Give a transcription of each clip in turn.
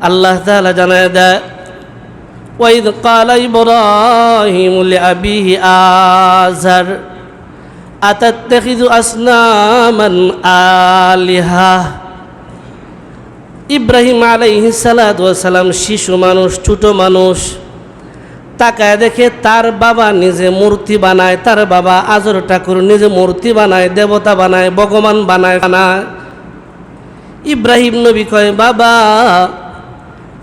আল্লাহ তাআলা জানায় দেয় وإذ قال إبراهيم لأبيه آزر أتتخذ أصناما آلهة ইব্রাহিম আলাইহি সালাম শিশু মানুষ ছোট মানুষ তাকায় দেখে তার বাবা নিজে মূর্তি বানায় তার বাবা আজর ঠাকুর নিজে মূর্তি বানায় দেবতা বানায় ভগবান বানায় বানায় ইব্রাহিম নবী কয় বাবা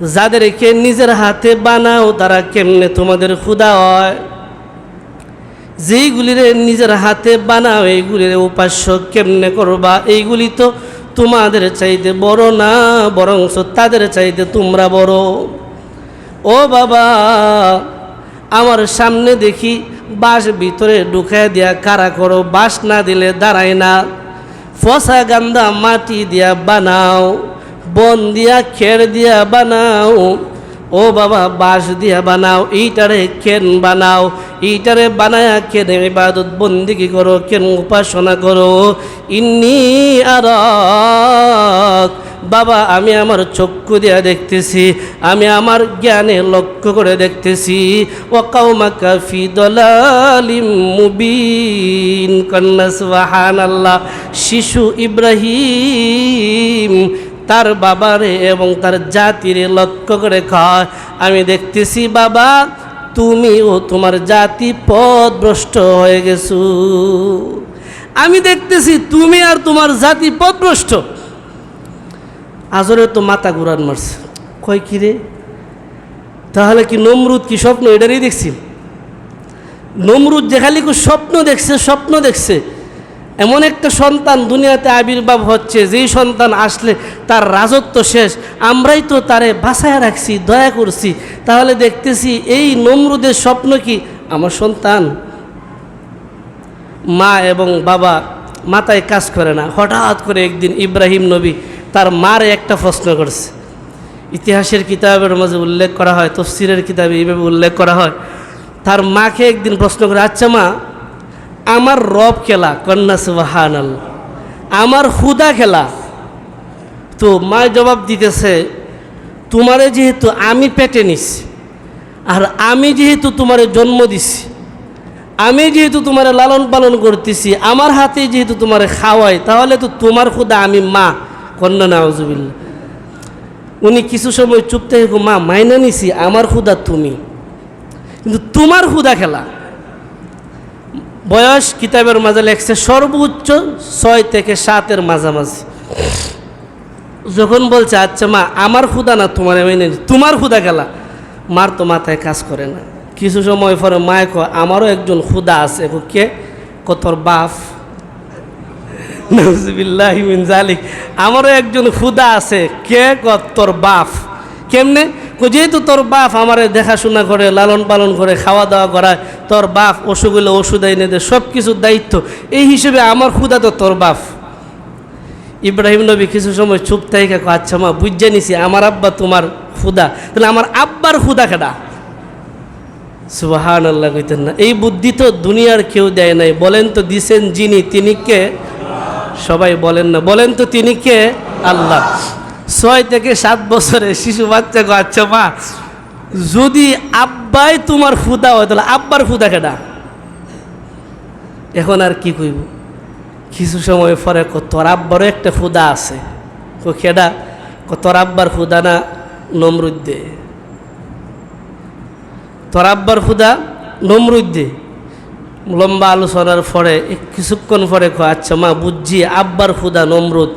যাদেরকে নিজের হাতে বানাও, তারা কেমনে তোমাদের ক্ষুদা হয়? যেইগুলিরে নিজের হাতে বানাও, এইগুলির উপাস্য কেমনে করবা? এইগুলি তো তোমাদের চাইতে বড় না বরং তাদের চাইতে তোমরা বড়। ও বাবা, আমার সামনে দেখি বাস ভিতরে ঢুকায় দিয়া কারা করো বাস না দিলে দাঁড়ায় না। ফসা গান্দা মাটি দিয়া বানাও। বন দিয়া খেড় দিয়া বানাও। ও বাবা, বাঁশ দিয়া বানাও এইটারে কেন বানাও। এইটারে বানায়া কেন ইবাদত বন্দিগি করো কেন উপাসনা করো। ইন্নি আর বাবা, আমি আমার চক্ষু দিয়া দেখতেছি, আমি আমার জ্ঞানে লক্ষ্য করে দেখতেছি। ও কাউমাকা ফি দলালিম মুবিন। কন্যা আল্লাহ শিশু ইব্রাহিম। তার বাবারে এবং তার জাতিরে লক্ষ্য করে খায়। আমি দেখতেছি, বাবা তুমি ও তোমার জাতি পথভ্রষ্ট হয়ে গেছো। আমি দেখতেছি, তুমি আর তোমার জাতি পথভ্রষ্ট আজরে তো মাথা ঘুরান মারছে। কয় কি রে? তাহলে কি নমরুদ কি স্বপ্ন? এটারই দেখছি। নমরুদ যে স্বপ্ন দেখছে স্বপ্ন দেখছে। এমন একটা সন্তান দুনিয়াতে আবির্ভাব হচ্ছে, যেই সন্তান আসলে তার রাজত্ব শেষ, আমরাই তো তারে বাসায় রাখছি, দয়া করছি। তাহলে দেখতেছি এই নমরুদের স্বপ্ন কি? আমার সন্তান, মা এবং বাবা মাথায় কাজ করে না। হঠাৎ করে একদিন ইব্রাহিম নবী তার মারে একটা প্রশ্ন করছে। ইতিহাসের কিতাবের মাঝে উল্লেখ করা হয়, তফসিরের কিতাবে এইভাবে উল্লেখ করা হয়। তার মাকে একদিন প্রশ্ন করে আচ্ছা মা আমার রব খেলা, কন্যা সুবাহান আমার হুদা খেলা। তো মা জবাব দিতেছে, তোমারে যেহেতু আমি পেটে নিছি, আর আমি যেহেতু তোমারে জন্ম দিছি, আমি যেহেতু তোমার লালন পালন করতেছি, আমার হাতে যেহেতু তোমার খাওয়াই, তাহলে তো তোমার খুদা আমি মা, কন্যা নাওজুবিল্লা উনি কিছু সময় চুপ থেকে মা, মাইনা নিছি, আমার খুদা তুমি। কিন্তু তোমার খুদা খেলা। বয়স কিতাবের মাঝে লেখছে সর্বোচ্চ ছয় থেকে সাতের মাঝামাঝি। যখন বলছে আচ্ছা মা, আমার খুদা না, তোমার মেনে তোমার খুদা খেলা মার তো মাথায় কাজ করে না। কিছু সময় পরে মায় ক আমারও একজন খুদা আছে। কো? কতর বাপ। নজবিল্লাহিমিন জালিক আমারও একজন খুদা আছে। কে? কতর বাপ। কেমনে? যেহেতু তোর বাপ আমারে দেখাশোনা করে, লালন পালন করে, খাওয়া দাওয়া করায়, তোর বাপ অসুখ হলে ওষুধ এনে দেয় সব কিছুর দায়িত্ব। এই হিসেবে আমার খুদা তো তোর বাপ। ইব্রাহিম নবী কিছু সময় চুপ থেকে আচ্ছা মা, বুঝে নিছি, আমার আব্বা তোমার খুদা তাহলে আমার আব্বার খুদা কেডা? সুবাহান আল্লাহ কইতেন না। এই বুদ্ধি তো দুনিয়ার কেউ দেয় নাই। বলেন তো, দিছেন যিনি, তিনি কে? সবাই বলেন না। বলেন তো, তিনি কে? আল্লাহ। ছয় থেকে সাত বছরে শিশু বাচ্চা গো আচ্ছা মা। যদি আব্বাই তোমার ফুদা হয়, তাহলে আব্বার ফুদা কেডা? এখন আর কি কইব? কিছু সময় পরে তোর আব্বারও একটা ফুদা আছে। কো খেডা তোর আব্বার ফুদা না নমরুদ্দে? তোর আব্বার ফুদা নমরুদ্দে? লম্বা আলোচনার পরে, কিছুক্ষণ পরে কো আচ্ছা মা, বুঝছি আব্বার ফুদা নমরুদ।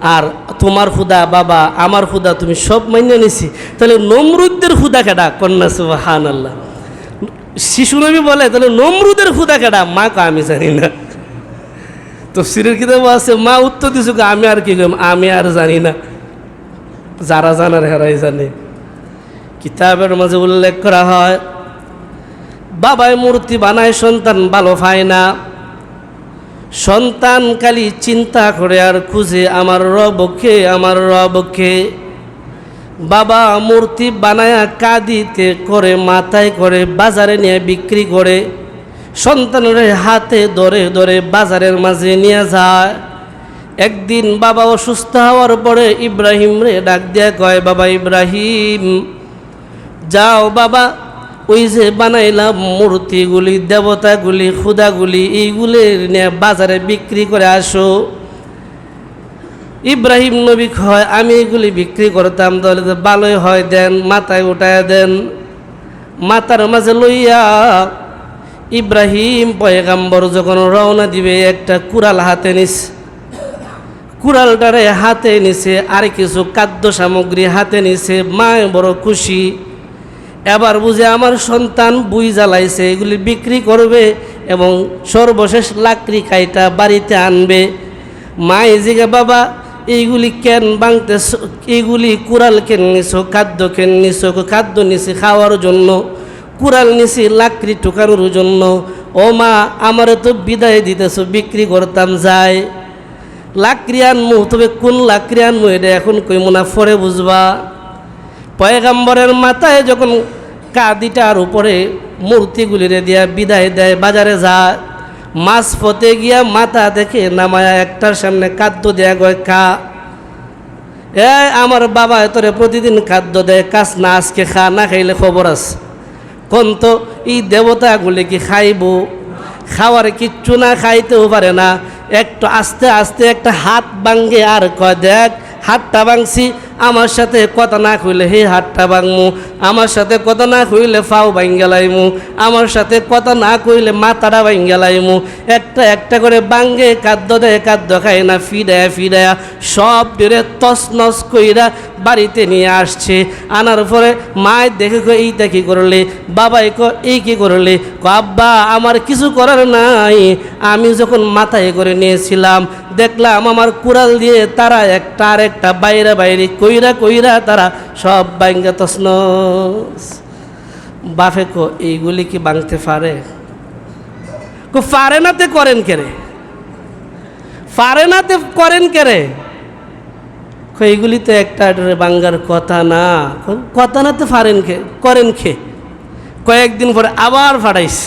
আর তোমার খুদা বাবা, আমার খুদা তুমি সব মাইনে নিছি। তাহলে নমরুদ্দের খুদা কেডা? কন্যা সুবাহান আল্লাহ শিশু নবী বলে, তাহলে নমরুদের খুদা কেডা? মা কা আমি জানি না। তো সিরের কিতাব আছে, মা উত্তর দিছো আমি আর কি কইম? আমি আর জানি না। যারা জানার হেরাই জানে। কিতাবের মাঝে উল্লেখ করা হয়, বাবায় মূর্তি বানায়, সন্তান ভালো পায় না। সন্তান খালি চিন্তা করে আর খুঁজে আমার রবকে আমার রবকে। বাবা মূর্তি বানায়া কাঁদিতে করে, মাথায় করে বাজারে নিয়ে বিক্রি করে। সন্তানের হাতে ধরে ধরে বাজারের মাঝে নিয়ে যায়। একদিন বাবা অসুস্থ হওয়ার পরে ইব্রাহিম রে ডাক দিয়া কয়, বাবা ইব্রাহিম, যাও বাবা ওই যে বানাইলাম মূর্তিগুলি, দেবতাগুলি খুদাগুলি এইগুলি নিয়ে বাজারে বিক্রি করে আসো। ইব্রাহিম নবী হয় আমি এগুলি বিক্রি করতাম তাহলে তো হয় দেন, মাথায় উঠায় দেন, মাথার মাঝে লইয়া ইব্রাহিম পয়গাম্বর যখন রওনা দিবে, একটা কুড়াল হাতে নিস। কুড়ালটারে হাতে নিছে, আর কিছু খাদ্য সামগ্রী হাতে নিছে, মায় বড় খুশি। এবার বুঝে আমার সন্তান বুই জ্বালাইছে, এগুলি বিক্রি করবে এবং সর্বশেষ লাকড়ি কাইটা বাড়িতে আনবে। মা এজিকে বাবা, এইগুলি কেন বাংতেছ? এইগুলি কুড়াল কেন নিছো? খাদ্য কেন নিছো? খাদ্য নিছি খাওয়ার জন্য, কুড়াল নিছি লাকড়ি টুকানোর জন্য। ও মা, আমারে তো বিদায় দিতেছো, বিক্রি করতাম যায় লাকড়ি আনমু, তবে কোন লাকড়ি আনমু, এটা এখন কই মোনা ফরে বুঝবা। পয়গাম্বরের মাথায় যখন কাদিটার উপরে মূর্তিগুলিরে দিয়া বিদায় দেয়, বাজারে যায়, মাছ পথে গিয়া মাথা দেখে নামায়া একটার সামনে খাদ্য দেয়া গয় খা। এ, আমার বাবা তোরে প্রতিদিন খাদ্য দেয় কাজ না, আজকে খা, না খাইলে খবর আছে। কোন তো এই দেবতাগুলি কি খাইব? খাওয়ার কিচ্ছু না, খাইতেও পারে না। একটু আস্তে আস্তে একটা হাত ভাঙ্গে আর কয়, দেখ, হাতটা ভাঙছি আমার সাথে কথা না কইলে হে হাতটা ভাঙমু, আমার সাথে কথা না কইলে ফাও ভাঙ্গেলাইমু আমার সাথে কথা না কইলে মাথাটা ভাঙ্গেলাইমু একটা একটা করে বাঙ্গে খাদ্য দেয় খাদ্য খায় না ফিডায়া ফিডায়া সব বেড়ে তসনস কইরা বাড়িতে নিয়ে আসছে। আনার পরে মায় দেখে কো এইটা কি করলে? বাবাই ক এই কি করলে? আব্বা, আমার কিছু করার নাই। আমি যখন মাথায় করে নিয়েছিলাম, দেখলাম আমার কুড়াল দিয়ে তারা একটা আর একটা বাইরে বাইরে কইরা কইরা তারা সব বাইঙ্গা তসনস বাফে কো, এইগুলি কি বাংতে পারে? কো, পারে নাতে করেন কেরে পারে নাতে করেন কেরে এইগুলি তো একটা বাঙ্গার কথা না। কথা না তো ফারেন খে করেন খে কয়েকদিন পরে আবার ফাটাইছে।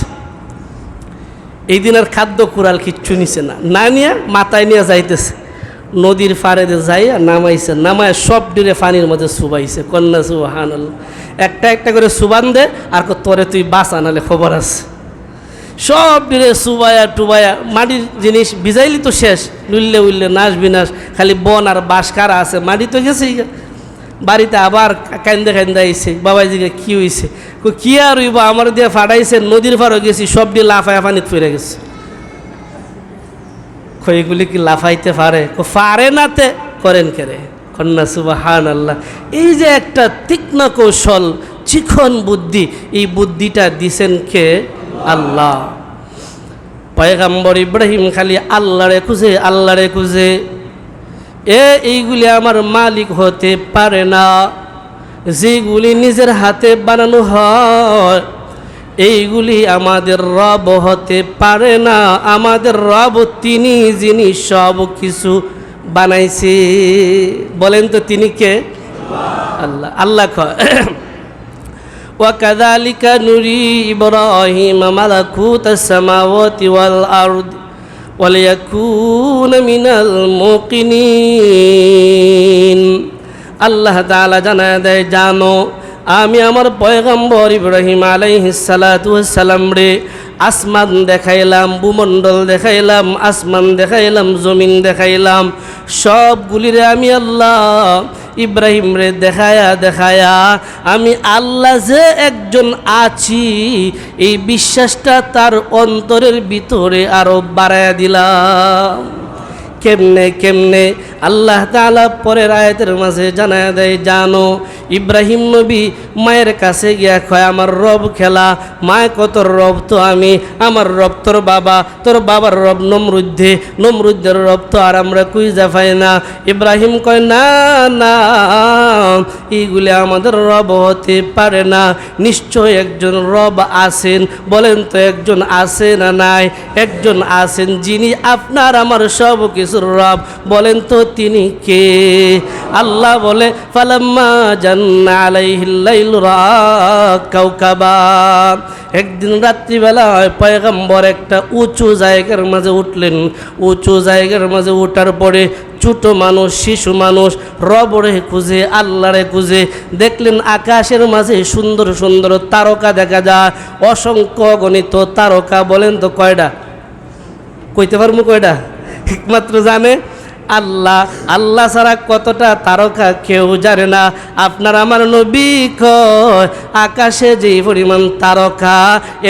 এই দিন আর খাদ্য কুড়াল কিচ্ছু নিছে না নিয়ে মাথায় নিয়ে যাইতেছে। নদীর ফাড়ে দিয়ে যাই আর নামাইছে নামায় সব ডিরে পানির মধ্যে সুবাইছে। কন্যা সুবাহান একটা একটা করে সুবান দে, আর তরে তুই বাস আনালে খবর আছে। সব ডিরে সুবায়া টুবায়া মাটির জিনিস ভিজাইলি তো শেষ। লুললে উল্লে নাশ বিনাশ, খালি বন আর বাস কারা আছে? মাটি তো গেছেই বাড়িতে আবার কান্দে কান্দে আইছে বাবাজিকে কি হইছে? কো আর হইব? আমার দিয়ে ফাটাইছে, নদীর ফারও গেছি, সব দিয়ে লাফায় পানিত ফিরে গেছে। এগুলি কি লাফাইতে পারে? পারে নাতে করেন কেরে? কন্যা সুবাহান আল্লাহ এই যে একটা তীক্ষ্ণ কৌশল, চিকন বুদ্ধি, এই বুদ্ধিটা দিছেন কে? আল্লাহ। পয়গাম্বর ইব্রাহিম খালি আল্লাহরে খুঁজে আল্লাহরে খুঁজে। এ, এইগুলি আমার মালিক হতে পারে না। যেগুলি নিজের হাতে বানানো হয় এইগুলি আমাদের রব হতে পারে না আমাদের রব তিনি যিনি সব কিছু বানাইছে বলেন তো তিনি কে আল্লাহ আল্লাহ কয় وكذلك نري إبراهيم ملكوت السماوات والأرض وليكون من الموقنين আল্লাহ তাআলা জানায় দেয় জানো আমি আমার পয়গম্বর ইব্রাহিম আলাইহিসালাম রে, আসমান দেখাইলাম, ভূমণ্ডল দেখাইলাম, আসমান দেখাইলাম, জমিন দেখাইলাম সবগুলিরে আমি আল্লাহ ইব্রাহিম রে দেখায়া দেখায়া আমি আল্লাহ যে একজন আছি, এই বিশ্বাসটা তার অন্তরের ভিতরে আরও বাড়ায়া দিলাম। কেমনে কেমনে আল্লাহ তাআলা পরের আয়াতের মাঝে জানা দেয়, জানো, ইব্রাহিম নবী মায়ের কাছে গিয়া কয়, আমার রব খেলা, মায় কত রব তো আমি, আমার রব তোর বাবা, তোর বাবার রব নমরুদ্ধে নমরুদ্ধের রব তো আর আমরা কুইজা পাই না। ইব্রাহিম কয়, না না, এইগুলি আমাদের রব হতে পারে না, নিশ্চয় একজন রব আছেন। বলেন তো, একজন আছে না নাই? একজন আছেন যিনি আপনার, আমার সব কিছুর রব। বলেন তো তিনি কে? আল্লাহ বলে, ফালাম্মা জান্না কাউকাবা একদিন রাত্রিবেলায় পয়গম্বর একটা উঁচু জায়গার মাঝে উঠলেন। উঁচু জায়গার মাঝে ওঠার পরে ছোট মানুষ, শিশু মানুষ, রবরে খুঁজে, আল্লাহরে খুঁজে দেখলেন আকাশের মাঝে সুন্দর সুন্দর তারকা দেখা যায়। অসংখ্য গণিত তারকা বলেন তো কয়টা কইতে পারব কয়টা একমাত্র জানে। আল্লাহ আল্লাহ ছাড়া কতটা তারকা কেউ জানে না। আপনার আমার নবী আকাশে যে পরিমাণ তারকা,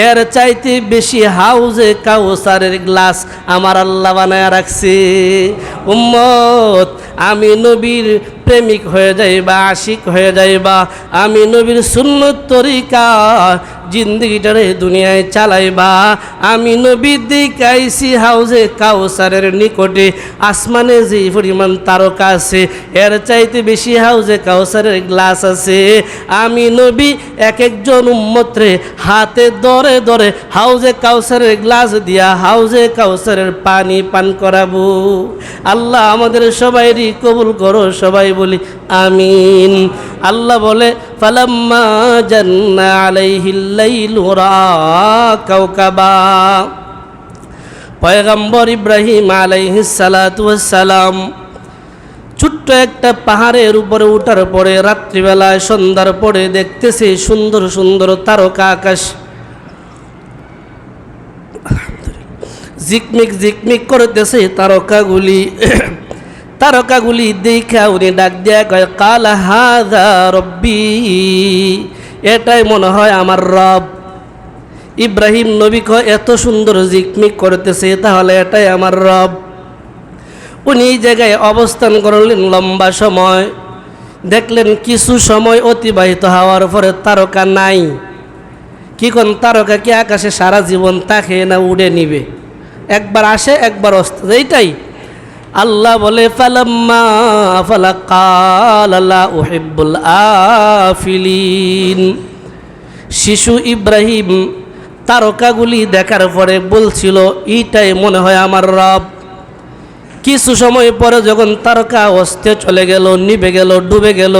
এর চাইতে বেশি হাউজে কাউসারের গ্লাস আমার আল্লাহ বানায় রাখছে। উম্মত, আমি নবীর প্রেমিক হয়ে যাইবা, আশিক হয়ে যাইবা, আমি নবীর সুন্নত তরিকা জিন্দগিটারে দুনিয়ায় চালাইবা। আমি নবী দেখাইছি হাউজে কাউসারের নিকটে, আসমানে যে পরিমাণ তারকা আছে, এর চাইতে বেশি হাউজে কাউসারের গ্লাস আছে। আমি নবী এক একজন উম্মত্রে হাতে দরে দরে হাউজে কাউসারের গ্লাস দিয়া হাউজে কাউসারের পানি পান করাবো। আল্লাহ আমাদের সবাইরই কবুল করো, সবাই বলি, আমিন। আল্লাহ বলে, ফালাম্মা জান্না আলাইহিল লাইলু কাউকাবা পয়গম্বর ইব্রাহিম আলাইহিস সালাতু সালাম ছোট্ট একটা পাহাড়ের উপরে উঠার পরে রাত্রিবেলায় সন্ধ্যার পরে দেখতেছে সুন্দর সুন্দর তারকা আকাশ। জিকমিক জিকমিক করতেছে তারকাগুলি। তারকাগুলি দেখা উনি ডাক দেয়া কয়, কাল হাদা রব্বি। এটাই মনে হয় আমার রব। ইব্রাহিম নবী কয়, এত সুন্দর জিকমিক করতেছে, তাহলে এটাই আমার রব। উনি এই জায়গায় অবস্থান করলেন লম্বা সময়। দেখলেন কিছু সময় অতিবাহিত হওয়ার পরে তারকা নাই। কি কোন তারকা কি আকাশে সারা জীবন তাকে না উড়ে নিবে? একবার আসে, একবার অস্ত। এইটাই আল্লাহ বলে ফালা আফিলিন। শিশু ইব্রাহিম তারকাগুলি দেখার পরে বলছিল, এইটাই মনে হয় আমার রব। কিছু সময় পরে যখন তারকা অস্তে চলে গেল নিবে গেল, ডুবে গেল,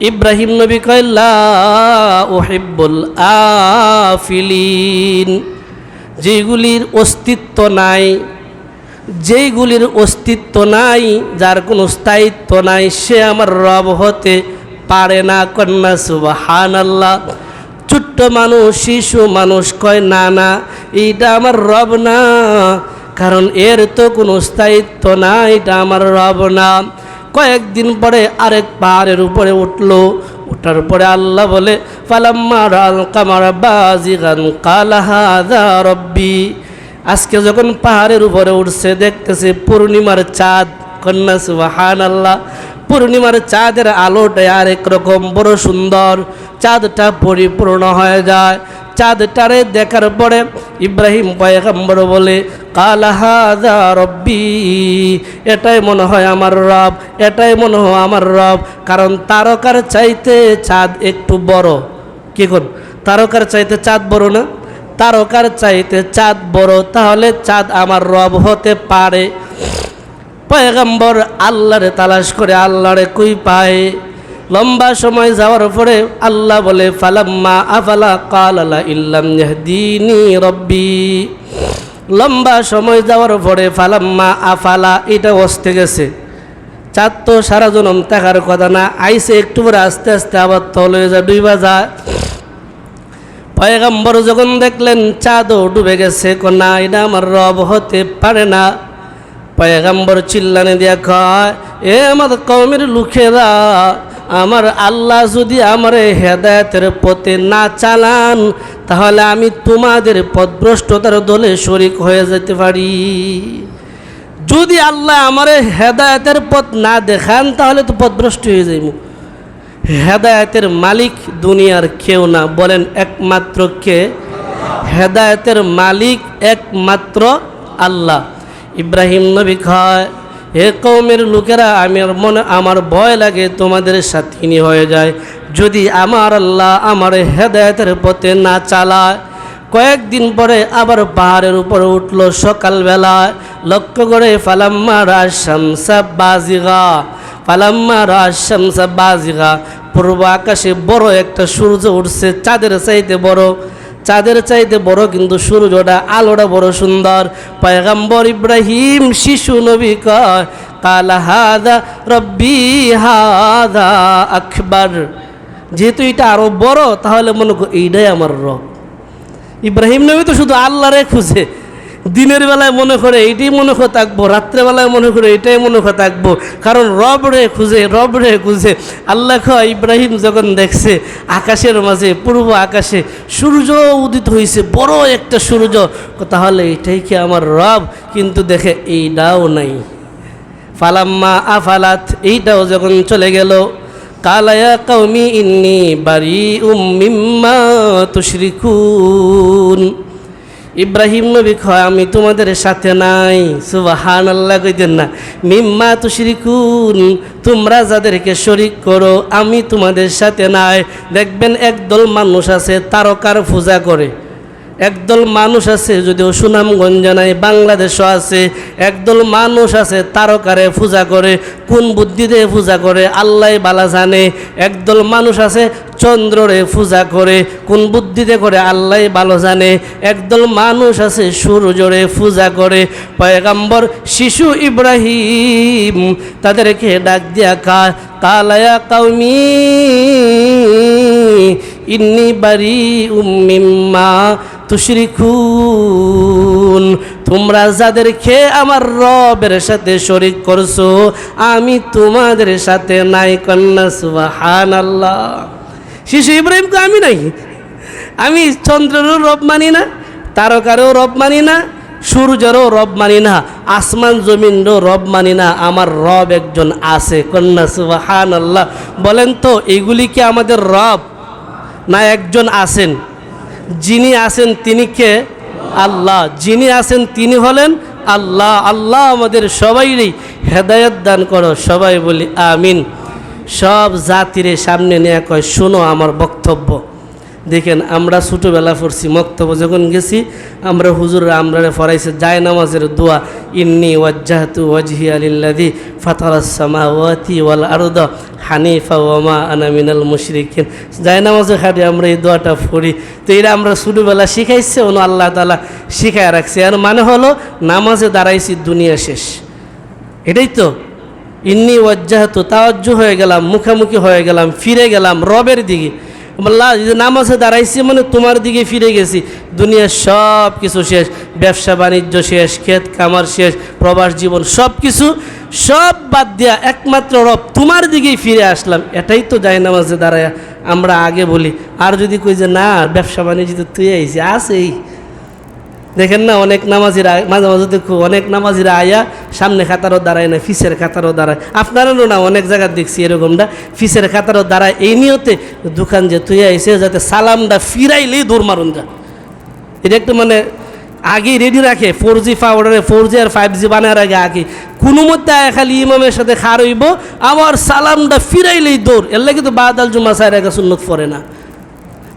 ইব্রাহিম নবী কয়লা ওহেবুল আফিলিন। যেগুলির অস্তিত্ব নাই যেইগুলির অস্তিত্ব নাই, যার কোনো স্থায়িত্ব নাই, সে আমার রব হতে পারে না, কন্যা সুবাহান আল্লাহ ছোট্ট মানুষ, শিশু মানুষ কয়, না না, এইটা আমার রব না। কারণ এর তো কোনো স্থায়িত্ব না এটা আমার রব না। কয়েকদিন পরে আরেক পাহাড়ের উপরে উঠল। ওঠার পরে আল্লাহ বলে, ফালাম্মা রাল কামার বাজিগান কালাহাদা রব্বি। আজকে যখন পাহাড়ের উপরে উঠছে, দেখতেছে পূর্ণিমার চাঁদ, কন্যা সুবাহান আল্লাহ পূর্ণিমার চাঁদের আলোটা আরেক রকম, বড় সুন্দর। চাঁদটা পরিপূর্ণ হয়ে যায়। চাঁদটারে দেখার পরে ইব্রাহিম পয়গম্বর বলে কালাহাদা রব্বি, এটাই মনে হয় আমার রব, এটাই মনে হয় আমার রব, কারণ তারকার চাইতে চাঁদ একটু বড়। কি কোন? তারকার চাইতে চাঁদ বড় না? তারকার চাইতে চাঁদ বড়, তাহলে চাঁদ আমার রব হতে পারে। পয়গম্বর আল্লাহরে তালাশ করে আল্লাহরে কুই পায়। লম্বা সময় যাওয়ার পরে আল্লাহ বলে, ফালাম্মা আফালা কাল কালালা ইল্লাম ইয়াহদিনি রব্বি। লম্বা সময় যাওয়ার পরে, ফালাম্মা আফালা, এটা অস্তে গেছে। চাঁদ তো সারা জনম থাকার কথা না, আইসে একটু পরে আস্তে আস্তে আবার তলে যা ডুইবা যায়। পয়গম্বর যখন দেখলেন চাঁদও ডুবে গেছে না এটা আমার রব হতে পারে না। পয়গম্বর চিল্লানে দিয়া কয়, এ আমার কমের লোকেরা, আমার আল্লাহ যদি আমার হেদায়তের পথে না চালান, তাহলে আমি তোমাদের পদভ্রষ্টতার দলে শরিক হয়ে যেতে পারি। যদি আল্লাহ আমার হেদায়তের পথ না দেখান, তাহলে তো পদভ্রষ্ট হয়ে যাইব। হেদায়তের মালিক দুনিয়ার কেউ না। বলেন, একমাত্র কে? হেদায়তের মালিক একমাত্র আল্লাহ। ইব্রাহিম নবী খায় হে কৌমের লোকেরা আমার মনে, আমার ভয় লাগে তোমাদের সাথিনী হয়ে যায়। যদি আমার আল্লাহ আমার হেদায়তের পথে না চালায়, কয়েকদিন পরে আবার পাহাড়ের উপরে উঠল সকালবেলায় লক্ষ্য করে, ফালাম্মা রাশামসা বাজিগা, ফালাম্মা রাশামসা বাজিগা পূর্ব আকাশে বড় একটা সূর্য উঠছে, চাঁদের চাইতে বড়। চাঁদের চাইতে বড় কিন্তু সূর্যটা, আলোটা বড় সুন্দর। পয়গাম্বর ইব্রাহিম শিশু নবী কয় হাদা রব্বি হাদা আকবার। যেহেতু এটা আরও বড়, তাহলে মনে কর এইটাই আমার রব। ইব্রাহিম নবী তো শুধু আল্লাহরে খুঁজে। দিনের বেলায় মনে করে এইটাই মনে করে থাকব রাত্রেবেলায় মনে করে এটাই মনে করে থাকব। কারণ রব রে খুঁজে, রব রে খুঁজে। আল্লাহ খোয়া ইব্রাহিম যখন দেখছে আকাশের মাঝে, পূর্ব আকাশে সূর্য উদিত হয়েছে বড় একটা সূর্য তাহলে এটাই কি আমার রব? কিন্তু দেখে এইটাও নাই। ফালাম্মা আফালাত, এইটাও যখন চলে গেল কালায়া কৌমি ইন্নি বাড়ি উম্মিম্মা তুশরিকুন। ইব্রাহিম নবী কয়, আমি তোমাদের সাথে নাই। সুবাহান আল্লাহ কইতেন না। মিম্মা তুশরিকুন, তোমরা যাদেরকে শরিক করো, আমি তোমাদের সাথে নাই। দেখবেন একদল মানুষ আছে, তারকার পূজা করে। একদল মানুষ আছে, যদিও সুনামগঞ্জ নাই, বাংলাদেশও আছে, একদল মানুষ আছে, তারকারে পূজা করে, কোন বুদ্ধিতে পূজা করে, আল্লাহ বালা জানে। একদল মানুষ আছে, চন্দ্ররে পূজা করে, কোন বুদ্ধিতে করে, আল্লাহ ভালো জানে। একদল মানুষ আছে, সূর্যরে পূজা করে, পয়গাম্বর শিশু ইব্রাহিম, তাদেরকে ডাক দিয়া কা কালায়া কাউমি ইন্নি বাড়ি উম্মিম্মা তুশরিকুন। তোমরা যাদেরকে আমার রবের সাথে শরিক করছ, আমি তোমাদের সাথে নাই কন্যা সুবাহান আল্লাহ শিশু ইব্রাহিমকে আমি নাই। আমি চন্দ্রেরও রব মানি না, তারকারও রব মানি না, সূর্যেরও রব মানি না, আসমান জমিনরও রব মানি না, আমার রব একজন আছে, কন্যা সুবাহান আল্লাহ বলেন তো, এগুলি কি আমাদের রব? না একজন আছেন, যিনি আছেন তিনি কে? আল্লাহ। যিনি আছেন তিনি হলেন আল্লাহ। আল্লাহ আমাদের সবাইরই হেদায়ত দান করো, সবাই বলি আমিন। সব জাতিরে সামনে নিয়ে কয়, শোনো আমার বক্তব্য। দেখেন, আমরা ছোটোবেলা পড়ছি, মক্তব্য যখন গেছি, আমরা হুজুর আমরা ফরাইছে জায় নামাজের দোয়া, ইন্নি ওয়াজ্জাহতু ওয়াজহি আলিল্লাদি ফাতারাস-সামাওয়াতি ওয়াল আরদ হানিফা ওয়ামা আনা মিনাল মুশরিকিন। জায় নামাজে খাটি আমরা এই দোয়াটা পড়ি। তো এটা আমরা ছোটোবেলা শিখাইছে অন্য আল্লাহ তালা শিখায় রাখছে। আর মানে হলো, নামাজে দাঁড়াইছি, দুনিয়া শেষ। এটাই তো। ইন্নি ওয়াজ্জাহতু, তাওয়াজ্জু হয়ে গেলাম, মুখামুখি হয়ে গেলাম, ফিরে গেলাম, রবের দিকে। আল্লাহ যে নামাজে দাঁড়াইছি মানে তোমার দিকে ফিরে গেছি। দুনিয়ার সব কিছু শেষ, ব্যবসা, বাণিজ্য শেষ, ক্ষেত কামার শেষ, প্রবাস জীবন সব কিছু সব বাদ দেওয়া একমাত্র রব তোমার দিকেই ফিরে আসলাম। এটাই তো যায় নামাজে দাঁড়ায়। আমরা আগে বলি, আর যদি কই যে না, ব্যবসা, বাণিজ্য তুই আইসি আসেই দেখেন না, অনেক নামাজিরা, মাঝে মাঝে দেখো, অনেক নামাজিরা আয়া সামনে খাতারও দাঁড়ায় না, ফিসের খাতারও দাঁড়ায়। আপনারও না, অনেক জায়গায় দেখছি এরকমটা, ফিসের খাতারও দাঁড়ায়। এই নিয়তে দোকান যে তুই আইসে যাতে সালামটা ফিরাইলেই দৌড় মারুন যা এটা একটু মানে আগেই রেডি রাখে ফোর জি পাউডারে ফোর জি আর ফাইভ জি বানার আগে আগে। কোনো মধ্যে আয় খালি ইমামের সাথে খার হইব আমার সালামটা ফিরাইলেই দৌড়। এর লাগে তো বাদাল জুমা সাহের আগে সুন্নত পড়ে না।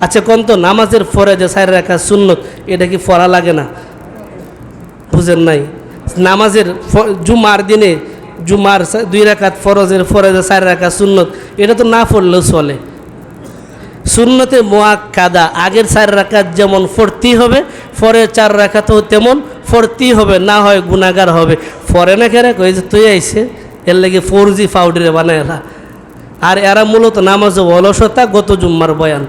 আচ্ছা কোন তো নামাজের ফরে যে সাইড রাখা সুন্নত, এটা কি ফরা লাগে না? বুঝেন নাই? নামাজের জুমার দিনে জুমার দুই রাকাত ফরজের ফরজে সাইড রাখা সুন্নত, এটা তো না পড়লেও চলে। সুন্নতে মোয়াক্কাদা আগের চার রাকাত যেমন ফরতি হবে ফরের চার রাকাতও তেমন ফরতি হবে, না হয় গুণাগার হবে। ফরে না কেরা? কই যে তুই আইসে এর লাগে ফোর জি পাউডারে বানায় আর এরা মূলত নামাজ অলসতা, গত জুম্মার বয়ান।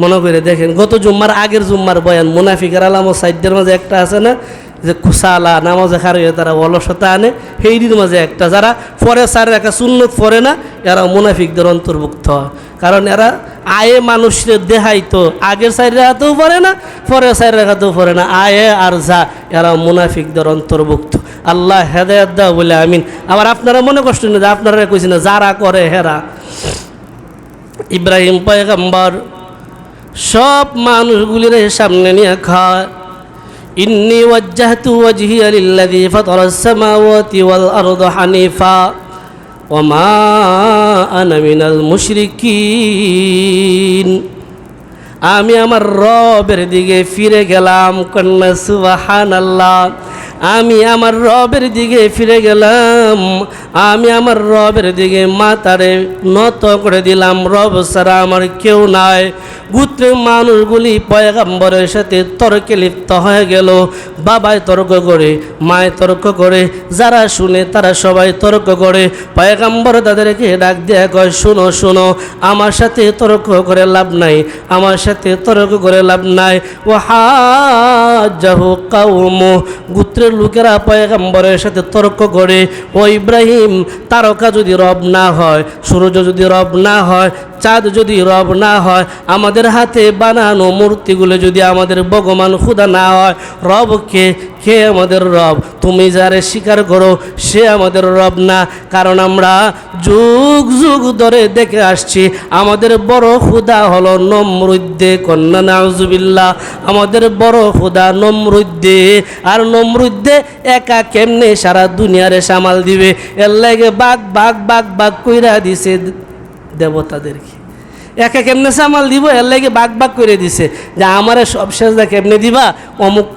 মনে করে দেখেন গত জুম্মার আগের জুম্মার বয়ান মুনাফিকের আলাম সাইডের মাঝে একটা আছে না যে কুসালা নামাজে খার হয়ে তারা অলসতা আনে সেইটির মাঝে একটা যারা পরে সার রাখা সুন্নত পরে না এরা মুনাফিকদের অন্তর্ভুক্ত। কারণ এরা আয়ে মানুষের দেহাই তো আগের সাইড রাখাতেও পারে না পরের সাইড রাখাতেও পারে না আয়ে আর যা এরা মুনাফিকদের অন্তর্ভুক্ত। আল্লাহ হেদায়ত দাও বলে আমিন। আবার আপনারা মনে কষ্ট নেই আপনারা কইছেন না, যারা করে হেরা। ইব্রাহিম পয়গম্বর সব মানুষগুলির সামনে নিয়ে খায়। ইন্নি ওয়াজ্জাহতু ওয়াজহিয়া লিল্লাযী ফাতারাস সামাওয়াতি ওয়াল আরদা হানিফা। ওমা আনা মিনাল মুশরিকিন। আমি আমার রবের দিকে ফিরে গেলাম। কন্যা সুবাহান আল্লাহ আমি আমার রবের দিকে ফিরে গেলাম। আমি আমার রবের দিকে মাতারে নত করে দিলাম। রব ছাড়া আমার কেউ নাই। গুত্রের মানুষগুলি পয়গাম্বরের সাথে তর্কে লিপ্ত হয়ে গেল। বাবাই তর্ক করে মায় তর্ক করে। যারা শুনে তারা সবাই তর্ক করে। পয়গাম্বর তাদেরকে ডাক দেয়া কয়, শুনো শুনো, আমার সাথে তর্ক করে লাভ নাই। আমার সাথে তর্ক করে লাভ নাই। ও হাজাহু কাউমু গুত্রের লোকেরা পয়গাম্বরের সাথে তর্ক করে, ও ইব্রাহিম, তারকা যদি রব না হয়, সূর্য যদি রব না হয় চাঁদ যদি রব না হয়, আমাদের হাতে বানানো মূর্তিগুলো যদি আমাদের ভগবান খুদা না হয় রবকে কে? কে আমাদের রব? তুমি যারে স্বীকার করো, সে আমাদের রব না। কারণ আমরা যুগ যুগ ধরে দেখে আসছি, আমাদের বড় খুদা হলো নমরুদ্দে কন্যা, নাউজুবিল্লাহ। আমাদের বড় খুদা নমরুদ্দে। আর নমরুদ্দে একা কেমনে সারা দুনিয়ারে সামাল দিবে? এর লাগে বাঘ বাঘ বাঘ বাঘ কইরা দিছে দেবতাদেরকে। একা কেমনে সামাল দিব? এর লাগে বাঘ বাঘ করে দিছে। যে আমারে সব শেষদা কেমনে দিবা? অমুক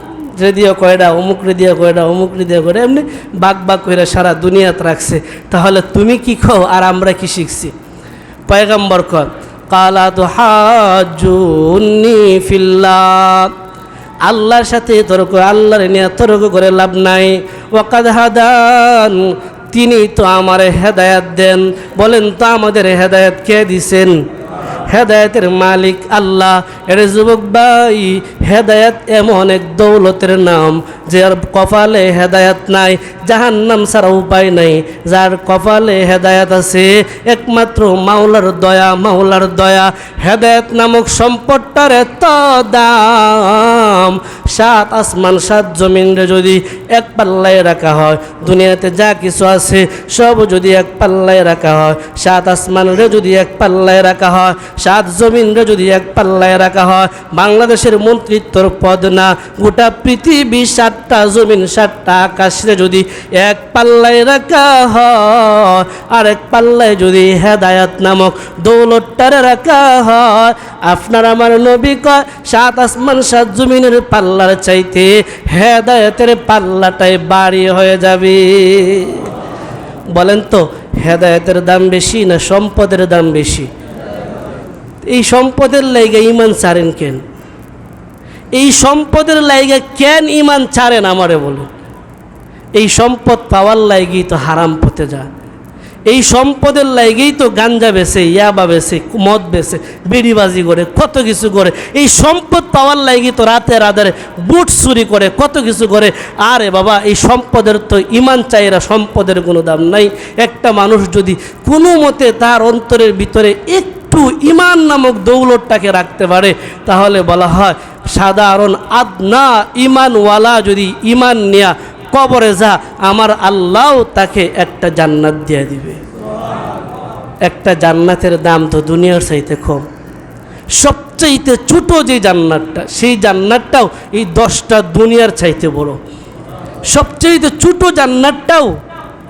রে দিয়ে কয়টা অমুক রে দিয়ে কয়টা অমুক রে দিয়ে কয়টা এমনি বাঘ বাঘ করে সারা দুনিয়াত রাখছে। তাহলে তুমি কি খাও আর আমরা কি শিখছি? পয়গম্বর কর কালা তো হাজুনি ফিল্লাহ। আল্লাহর সাথে তর্ক, আল্লাহর নিয়ে তর্ক করে লাভ নাই। ওয়াকাদ হাদান, তিনি তো আমার হেদায়াত দেন। বলেন তো আমাদের হেদায়াত কে দিছেন? হেদায়তের মালিক আল্লাহ। এর যুবক ভাই হেদায়ত এমন এক দৌলতের নাম, যার কপালে হেদায়ত নাই যাহার নাম ছাড়া উপায় নাই। যার কপালে হেদায়ত আছে, একমাত্র মাওলার দয়া মাওলার দয়া। হেদায়ত নামক সম্পদটার এত দাম, সাত আসমান, সাত জমিনরে যদি এক পাল্লায় রাখা হয়, দুনিয়াতে যা কিছু আছে সব যদি এক পাল্লায় রাখা হয়। সাত আসমানরে যদি এক পাল্লায় রাখা হয়, সাত জমিনরে যদি এক পাল্লায় রাখা হয়, বাংলাদেশের মন্ত্রিত্বর পদ না। গোটা পৃথিবী সাতটা, জমিন সাতটা, আকাশে যদি এক পাল্লায় রাখা হয় আর এক পাল্লায় যদি হেদায়াত নামক দৌলতটারে রাখা হয়, আপনার আমার নবী কয়, সাত আসমান, সাত জমিনের পাল্লার চাইতে হেদায়তের পাল্লাটাই বাড়ি হয়ে যাবে। বলেন তো, হেদায়তের দাম বেশি না সম্পদের দাম বেশি? এই সম্পদের লাইগা ইমান সারেন কেন? এই সম্পদের লাইগে কেন ইমান ছাড়েন আমারে বলুন এই সম্পদ পাওয়ার লাইগেই তো হারাম পথে যা। এই সম্পদের লাইগেই তো গাঞ্জা বেছে ইয়াবা বেছে মদ বেছে বিড়িবাজি করে, কত কিছু করে। এই সম্পদ পাওয়ার লাইগেই তো রাতে রাতে বুট চুরি করে, কত কিছু করে। আরে বাবা, এই সম্পদের তো ইমান চাইরা সম্পদের কোনো দাম নাই। একটা মানুষ যদি কোনো মতে তার অন্তরের ভিতরে একটু ইমান নামক দৌলতটাকে রাখতে পারে, তাহলে বলা হয় সাধারণ আদনা ইমানওয়ালা যদি ইমান নেয়া কবরে যা, আমার আল্লাহ তাকে একটা জান্নাত দিয়ে দিবে। একটা জান্নাতের দাম তো দুনিয়ার চাইতে কম। সবচাইতে ছোটো যে জান্নাতটা, সেই জান্নাতটাও এই দশটা দুনিয়ার চাইতে বড়। সবচাইতে ছোটো জান্নাতটাও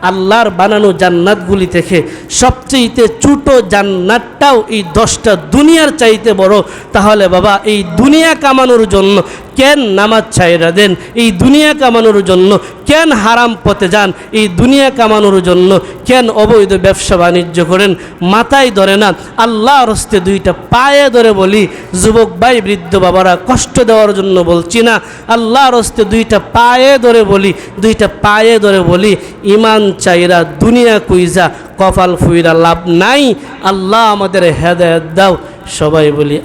আল্লাহর বানানো জান্নাতগুলি থেকে সবচেয়ে ছোট জান্নাতটাও এই দশটা দুনিয়ার চাইতে বড়। তাহলে বাবা, এই দুনিয়া কামানোর জন্য কেন নামাজ ছাইরা দেন? এই দুনিয়া কামানোর জন্য কেন হারাম পথে যান? এই দুনিয়া কামানোর জন্য কেন অবৈধ ব্যবসা বাণিজ্য করেন? মাথায় ধরে না আল্লাহ রস্তে দুইটা পায়ে ধরে বলি, যুবক ভাই, বৃদ্ধ বাবারা, কষ্ট দেওয়ার জন্য বলছি না আল্লাহ রস্তে দুইটা পায়ে ধরে বলি, দুইটা পায়ে ধরে বলি, ইমান চাইরা দুনিয়া কুইজা কপাল ফুইরা লাভ নাই, আল্লাহ আমাদের হেদায়ত দাও। সবাই বলি